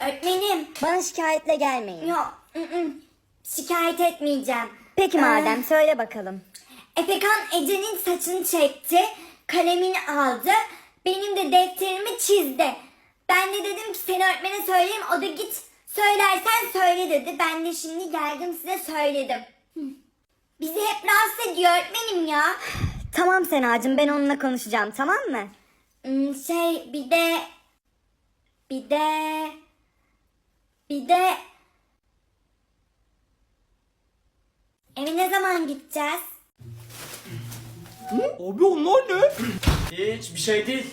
Öğretmenim. Bana şikayetle gelmeyin. Yok. ı, ı. Şikayet etmeyeceğim. Peki Ee, madem söyle bakalım. Efekan Ece'nin saçını çekti. Kalemini aldı. Benim de defterimi çizdi. Ben de dedim ki seni öğretmene söyleyeyim. O da git söylersen söyle dedi. Ben de şimdi geldim size söyledim. Hı. Bizi hep rahatsız ediyor öğretmenim ya. Tamam Senacığım ben onunla konuşacağım tamam mı? Hmm, Şey bir de bir de bir de eve ne zaman gideceğiz? Abi onlar ne? Hiç bir şey değil.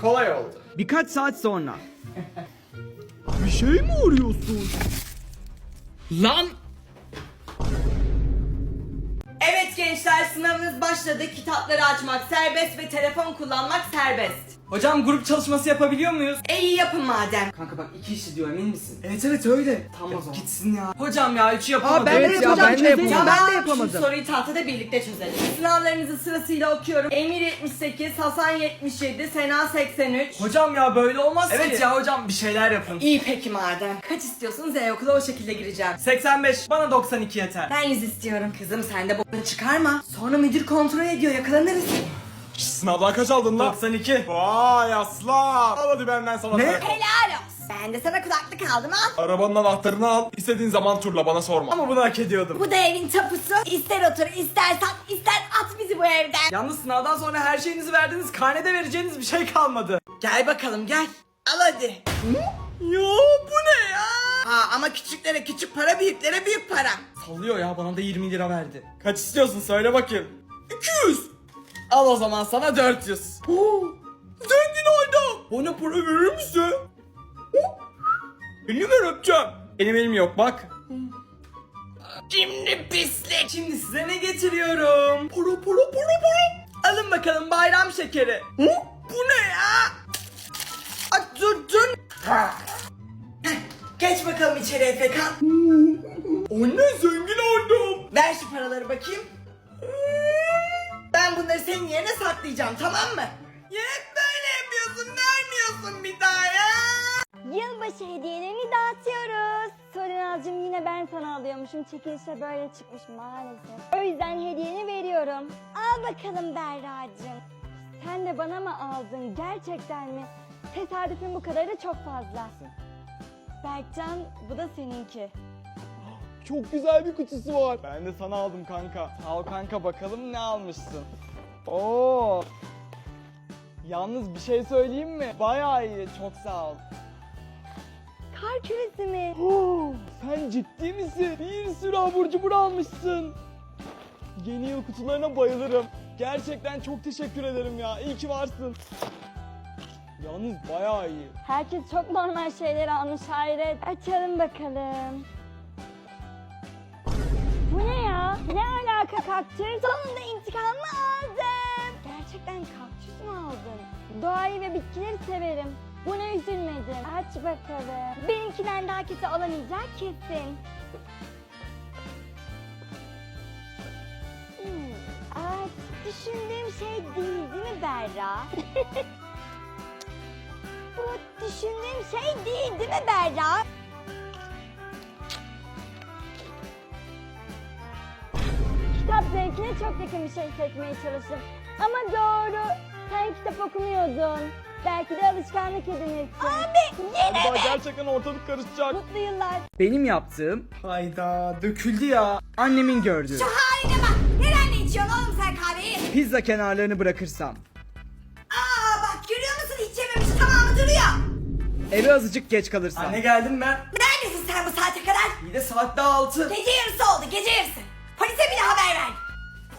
Kolay oldu. Birkaç saat sonra. Şey mi arıyorsun? Lan! Evet gençler sınavınız başladı. Kitapları açmak serbest ve telefon kullanmak serbest. Hocam grup çalışması yapabiliyor muyuz? E iyi yapın madem. Kanka bak iki işi diyor emin misin? Evet evet öyle. Tamam o zaman. Gitsin ya. Hocam ya üçü yapamadım. ben de Evet ya, yapacağım, ben de çözelim. yapamadım. Ben de yapamadım. Şu soruyu tahtada birlikte çözelim. Sınavlarınızı sırasıyla okuyorum. Emir 78, Hasan 77, Sena 83. Hocam ya böyle olmaz Evet ya hocam bir şeyler yapın. İyi peki madem. Kaç istiyorsunuz E okula o şekilde gireceğim. 85 bana 92 yeter. Ben 100 istiyorum. Kızım sen de bokunu çıkarma. Sonra müdür kontrol ediyor yakalanırız. Sınavdan kaç aldın lan? 92. Vay aslan. Al hadi benden sana Ne? Helal olsun. Ben de sana kulaklık aldım al. Arabanın anahtarını al. İstediğin zaman turla bana sorma. Ama bunu hak ediyordum. Bu da evin tapusu. İster otur, ister sat, ister at bizi bu evden. Yalnız sınavdan sonra her şeyinizi verdiniz. Karnede vereceğiniz bir şey kalmadı. Gel bakalım gel. Al hadi. Yo bu ne ya? Ha ama küçüklere küçük para, büyüklere büyük para. Sallıyor ya bana da 20 lira verdi. Kaç istiyorsun söyle bakayım. 200. Al o zaman sana 400. Oo, zengin oldum. Bana para verir misin? Elini ver öpeceğim. Elim elim yok bak. Şimdi pislik. Şimdi size ne getiriyorum? Para para para para. Alın bakalım bayram şekeri. Hı? Bu ne ya? Ay, dur dur. Heh, Geç bakalım içeri Efekan. Anne zengin oldum. Ver şu paraları bakayım. Bunları senin yerine saklayacağım tamam mı? Ya hep böyle yapıyorsun vermiyorsun bir daha ya. Yılbaşı hediyelerini dağıtıyoruz. Sorinalcığım yine ben sana alıyormuşum. Çekilişte böyle çıkmış maalesef. O yüzden hediyeni veriyorum. Al bakalım Berra'cığım. Sen de bana mı aldın? Gerçekten mi? Tesadüfün bu kadarı çok fazla. Berkcan bu da seninki. Çok güzel bir kutusu var. Ben de sana aldım kanka. Ol kanka bakalım ne almışsın. Oo. Yalnız bir şey söyleyeyim mi? Bayağı iyi. Çok sağ ol. Kar küresi mi? Oo, sen ciddi misin? Bir sürü abur cubur almışsın. Yeni yıl kutularına bayılırım. Gerçekten çok teşekkür ederim ya. İyi ki varsın. Yalnız bayağı iyi. Herkes çok normal şeyler almış hayret. Açalım bakalım. Bu ne ya? Ne alaka kaktüs? Sonunda intikamımı aldım. Gerçekten kaktüs mü aldın? Doğayı ve bitkileri severim. Buna üzülmedim. Aç bakalım. Benimkinden daha kötü olamayacak kesin. Hmm. Aa, düşündüğüm şey değil değil mi Berra? Bu düşündüğüm şey değil değil mi Berra? Kitap zevkine çok yakın bir şey seçmeye çalıştım. Ama doğru. Sen kitap okumuyordun. Belki de alışkanlık edinirsin. Abi yine Galiba gerçekten ortalık karışacak. Mutlu yıllar. Benim yaptığım hayda döküldü ya. Annemin gördüğü. Haline bak. Nerenle içiyorsun oğlum sen kahveyi? Pizza kenarlarını bırakırsam. Aa bak görüyor musun hiç yememiş tamamı duruyor. Eve azıcık geç kalırsam. Anne geldim ben. Neredesin sen bu saate kadar? İyi de saat daha 6. Gece yarısı oldu gece yarısı. Polise bile haber.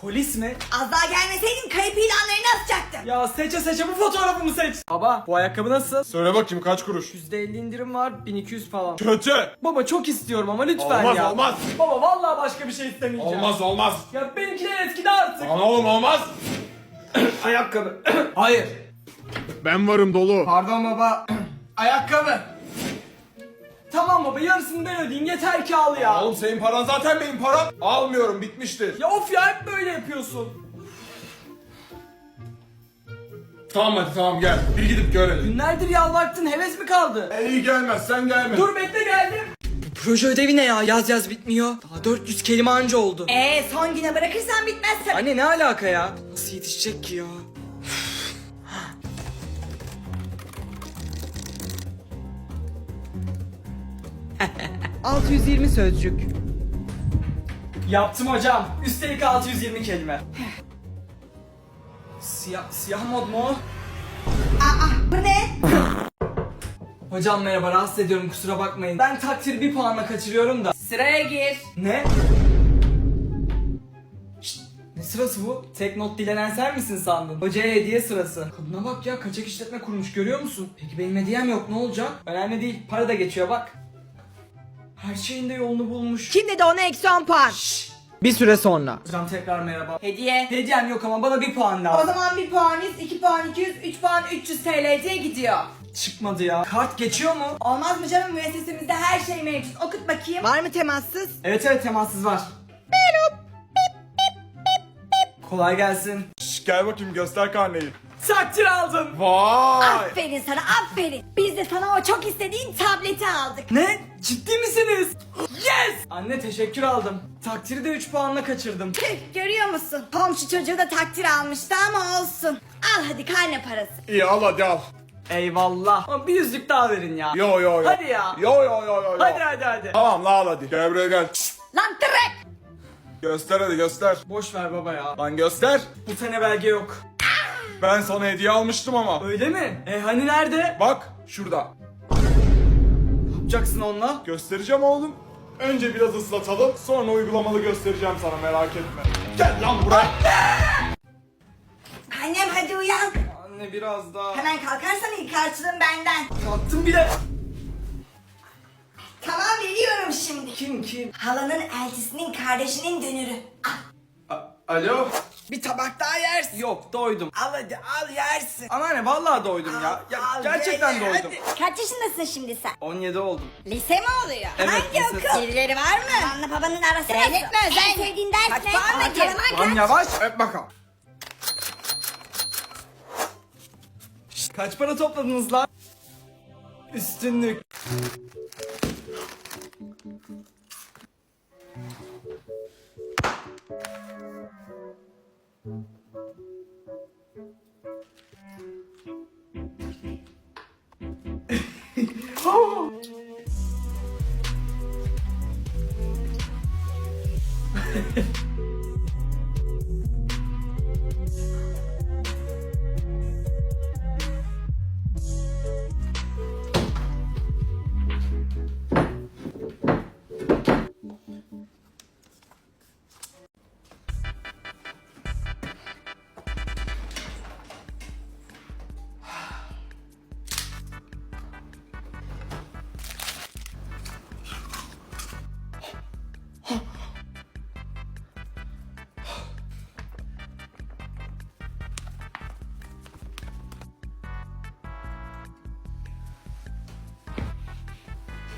Polis mi? Az daha gelmeseydin kayıp ilanlarını asacaktım. Ya seçe seçe bu fotoğrafımı seç. Baba bu ayakkabı nasıl? Söyle bakayım kaç kuruş? %50 indirim var 1200 falan. Kötü. Baba çok istiyorum ama lütfen Olmaz, ya. olmaz. Baba vallahi başka bir şey istemeyeceğim. Olmaz olmaz. Ya benimkiler eskidi artık. Lan oğlum olmaz. Ayakkabı. Hayır. Ben varım dolu. Pardon baba. Ayakkabı. Baba yarısını ben ödeyeyim yeter ki al ya. Oğlum senin paran zaten benim param. Almıyorum bitmiştir. Ya of ya hep böyle yapıyorsun. Tamam hadi tamam gel. Bir gidip görelim. Günlerdir yalvarttın heves mi kaldı? E, iyi gelmez sen gelme. Dur bekle geldim. Bu proje ödevi ne ya? Yaz yaz bitmiyor. Daha 400 kelime anca oldu. Ee son güne bırakırsan bitmez tabii. Anne ne alaka ya? Nasıl yetişecek ki ya? 620 sözcük. Yaptım hocam. Üstelik 620 kelime. Siyah, siyah mod mu o? Bu ne? Hocam merhaba rahatsız ediyorum kusura bakmayın. Ben takdiri bir puanla kaçırıyorum da. Sıraya gir. Ne? Şşt, ne sırası bu? Tek not dilenen sen misin sandın? Hocaya hediye sırası. Kadına bak ya kaçak işletme kurmuş görüyor musun? Peki benim hediyem yok ne olacak? Önemli değil para da geçiyor bak. Her şeyin de yolunu bulmuş. Kim dedi ona eksi 10 puan? Bir süre sonra. Hocam tekrar merhaba. Hediye. Hediyem yok ama bana bir puan O lazım. zaman 1 puan 100, 2 puan 200, 3 puan 300 TL diye gidiyor. Çıkmadı ya. Kart geçiyor mu? Olmaz mı canım müessesemizde her şey mevcut. Okut bakayım. Var mı temassız? Evet evet temassız var. Kolay gelsin. Şş, gel bakayım göster karneyi. Takdir aldım. Vay. Aferin sana aferin. Biz de sana o çok istediğin tableti aldık. Ne? Ciddi misiniz? Yes! Anne teşekkür aldım. Takdiri de 3 puanla kaçırdım. Tüh, Görüyor musun? Komşu çocuğu da takdir almıştı ama olsun. Al hadi karne parası. İyi al hadi al. Eyvallah. Ama bir yüzlük daha verin ya. Yo yo yo. Hadi ya. Yo yo yo yo. yo. Hadi hadi hadi. Tamam la al hadi. Gel buraya gel. Şşt, Lan tırek! Göster hadi göster. Boş ver baba ya. Lan göster. Bu sene belge yok. Ben sana hediye almıştım ama. Öyle mi? E hani nerede? Bak şurada. Ne yapacaksın onunla? Göstereceğim oğlum. Önce biraz ıslatalım. Sonra uygulamalı göstereceğim sana merak etme. Gel lan buraya. Annem hadi uyan. Anne biraz daha. Hemen kalkarsan ilk karşılığın benden. Kalktım bile. Tamam veriyorum şimdi. Kim kim? Halanın eltisinin kardeşinin dönürü. Al. Alo. Bir tabak daha yersin. Yok doydum. Al hadi al yersin. Anneanne vallahi doydum ya. ya al, gerçekten ye, ye, doydum. Kaç yaşındasın şimdi sen? 17 oldum. Lise mi oluyor? Evet, Hangi lise. okul? Birileri var mı? Anne babanın arası Zeynep mi özel? En sevdiğin ders Kaç ne? puan bakayım? Ortalama Lan kaç? yavaş. Öp bakalım. Şşt, kaç para topladınız lan? Üstünlük. Thank you.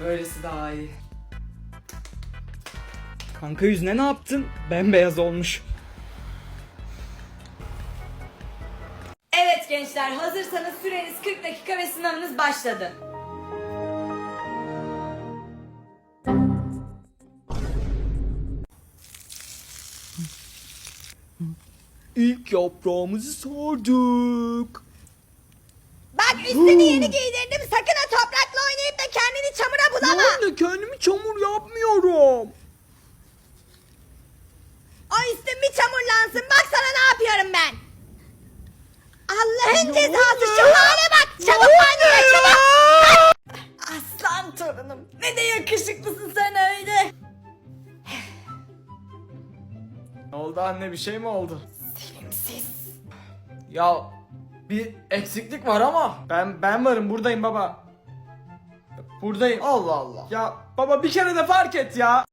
Böylesi daha iyi. Kanka yüzüne ne yaptın? Bembeyaz olmuş. Evet gençler hazırsanız süreniz 40 dakika ve sınavınız başladı. İlk yaprağımızı sardık. Bak üstünü yeni giydirdim. Çamura bulama. Anne kendimi çamur yapmıyorum. O üstün bir çamurlansın. Bak sana ne yapıyorum ben. Allah'ın cezası şu hale bak. Çabuk banyoya çabuk. Aslan torunum ne de yakışıklısın sen öyle. Ne oldu anne bir şey mi oldu? Ya bir eksiklik var ama ben ben varım buradayım baba. Buradayım. Allah Allah. Ya baba bir kere de fark et ya.